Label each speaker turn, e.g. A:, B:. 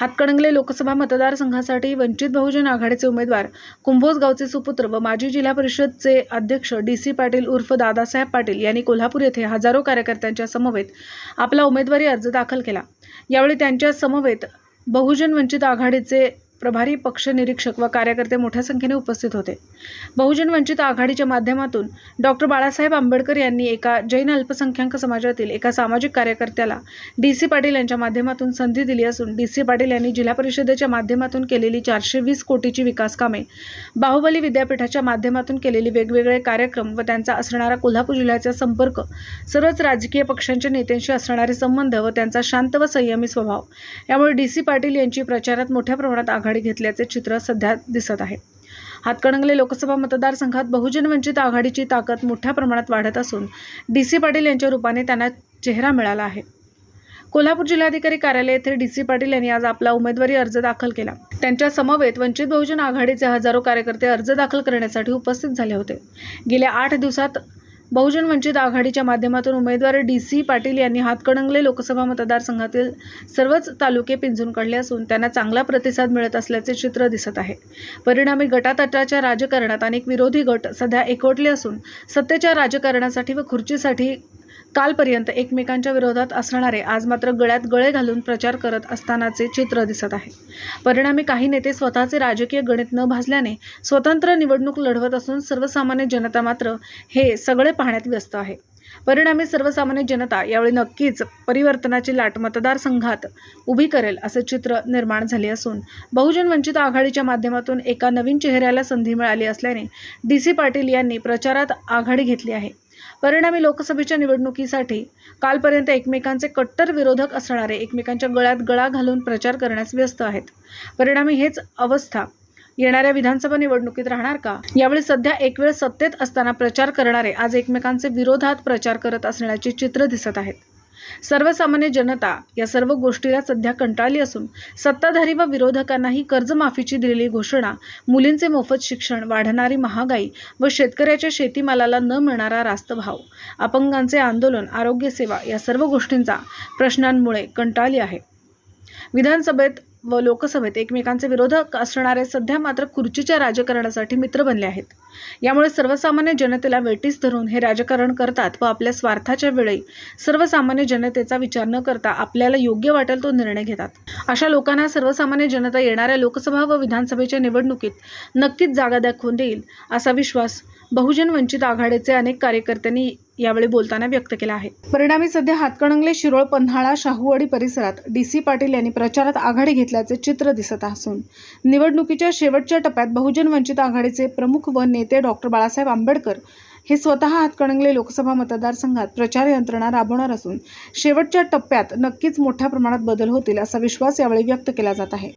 A: हातकणंगले लोकसभा मतदारसंघासाठी वंचित बहुजन आघाडीचे उमेदवार कुंभोज गावचे सुपुत्र व माजी जिल्हा परिषदचे अध्यक्ष डी सी पाटील उर्फ दादासाहेब पाटील यांनी कोल्हापूर येथे हजारो कार्यकर्त्यांच्या समवेत आपला उमेदवारी अर्ज दाखल केला. यावेळी त्यांच्या समवेत बहुजन वंचित आघाडीचे प्रभारी पक्ष निरीक्षक व कार्यकर्ते मोठ्या संख्येने उपस्थित होते. बहुजन वंचित आघाडीच्या माध्यमातून डॉक्टर बाळासाहेब आंबेडकर यांनी एका जैन अल्पसंख्याक समाजातील एका सामाजिक कार्यकर्त्याला डी. सी. पाटील यांच्या माध्यमातून संधी दिली असून डी. सी. पाटील यांनी जिल्हा परिषदेच्या माध्यमातून केलेली चारशे वीस कोटीची विकास कामे बाहुबली विद्यापीठाच्या माध्यमातून केलेली वेगवेगळे कार्यक्रम व त्यांचा असणारा कोल्हापूर जिल्ह्याचा संपर्क सर्वच राजकीय पक्षांच्या नेत्यांशी असणारे संबंध व त्यांचा शांत व संयमी स्वभाव. यामुळे डी. सी. पाटील यांची प्रचारात मोठ्या प्रमाणात आघाडी घेतल्याचे चित्र सध्या दिसत आहे. हातकणंगले लोकसभा मतदारसंघात बहुजन वंचित आघाडीची ताकद मोठ्या प्रमाणात वाढत असून डी सी पाटील यांच्या रूपाने त्यांना चेहरा मिळाला आहे. कोल्हापूर जिल्हाधिकारी कार्यालय येथे डी सी पाटील यांनी आज आपला उमेदवारी अर्ज दाखल केला. त्यांच्या समवेत वंचित बहुजन आघाडीचे हजारो कार्यकर्ते अर्ज दाखल करण्यासाठी उपस्थित झाले होते. गेल्या आठ दिवसात बहुजन वंचित आघाडीच्या माध्यमातून उमेदवार डी सी पाटील यांनी हातकणंगले लोकसभा मतदारसंघातील सर्वच तालुके पिंजून काढले असून त्यांना चांगला प्रतिसाद मिळत असल्याचे चित्र दिसत आहे. परिणामी गटातटाच्या राजकारणात अनेक विरोधी गट सध्या एकवटले असून सत्तेच्या राजकारणासाठी व खुर्चीसाठी कालपर्यंत एकमेकांच्या विरोधात असणारे आज मात्र गळ्यात गळे घालून प्रचार करत असतानाचे चित्र दिसत आहे. परिणामी काही नेते स्वतःचे राजकीय गणित न भाजल्याने स्वतंत्र निवडणूक लढवत असून सर्वसामान्य जनता मात्र हे सगळे पाहण्यात व्यस्त आहे. परिणामी सर्वसामान्य जनता यावेळी नक्कीच परिवर्तनाची लाट मतदारसंघात उभी करेल असे चित्र निर्माण झाले असून बहुजन वंचित आघाडीच्या माध्यमातून एका नवीन चेहऱ्याला संधी मिळाली असल्याने डी सी पाटील यांनी प्रचारात आघाडी घेतली आहे. परिणामी लोकसभेच्या निवडणुकीसाठी कालपर्यंत एकमेकांचे कट्टर विरोधक असणारे एकमेकांच्या गळ्यात गळा घालून प्रचार करण्यास व्यस्त आहेत. परिणामी हेच अवस्था येणाऱ्या विधानसभा निवडणुकीत राहणार का? यावेळी सध्या एक वेळ सत्तेत असताना प्रचार करणारे आज एकमेकांचे विरोधात प्रचार करत असण्याचे चित्र दिसत आहेत. सर्वसामान्य जनता या सर्व गोष्टीला सध्या कंटाळली असून सत्ताधारी व विरोधकांनाही कर्जमाफीची दिलेली घोषणा मुलींचे मोफत शिक्षण वाढणारी महागाई व शेतकऱ्याच्या शेतीमालाला न मिळणारा रास्त भाव अपंगांचे आंदोलन आरोग्यसेवा या सर्व गोष्टींचा प्रश्नांमुळे कंटाळली आहे. विधानसभेत व लोकसभेत एकमेकांचे विरोधक असणारे सध्या मात्र खुर्चीच्या राजकारणासाठी मित्र बनले आहेत. यामुळे सर्वसामान्य जनतेला वेटीस धरून हे राजकारण करतात व आपल्या स्वार्थाच्या वेळी सर्वसामान्य जनतेचा विचार न करता आपल्याला योग्य वाटेल तो निर्णय घेतात. अशा लोकांना सर्वसामान्य जनता येणाऱ्या लोकसभा व विधानसभेच्या निवडणुकीत नक्कीच जागा दाखवून देईल असा विश्वास बहुजन वंचित आघाडीचे अनेक कार्यकर्त्यांनी यावेळी बोलताना व्यक्त केला आहे. परिणामी सध्या हातकणंगले शिरोळ पन्हाळा शाहूवाडी परिसरात डी सी पाटील यांनी प्रचारात आघाडी घेतल्याचे चित्र दिसत असून निवडणुकीच्या शेवटच्या टप्प्यात बहुजन वंचित आघाडीचे प्रमुख व नेते डॉक्टर बाळासाहेब आंबेडकर हे स्वतः हातकणंगले लोकसभा मतदारसंघात प्रचार यंत्रणा राबवणार असून शेवटच्या टप्प्यात नक्कीच मोठ्या प्रमाणात बदल होतील असा विश्वास यावेळी व्यक्त केला जात आहे.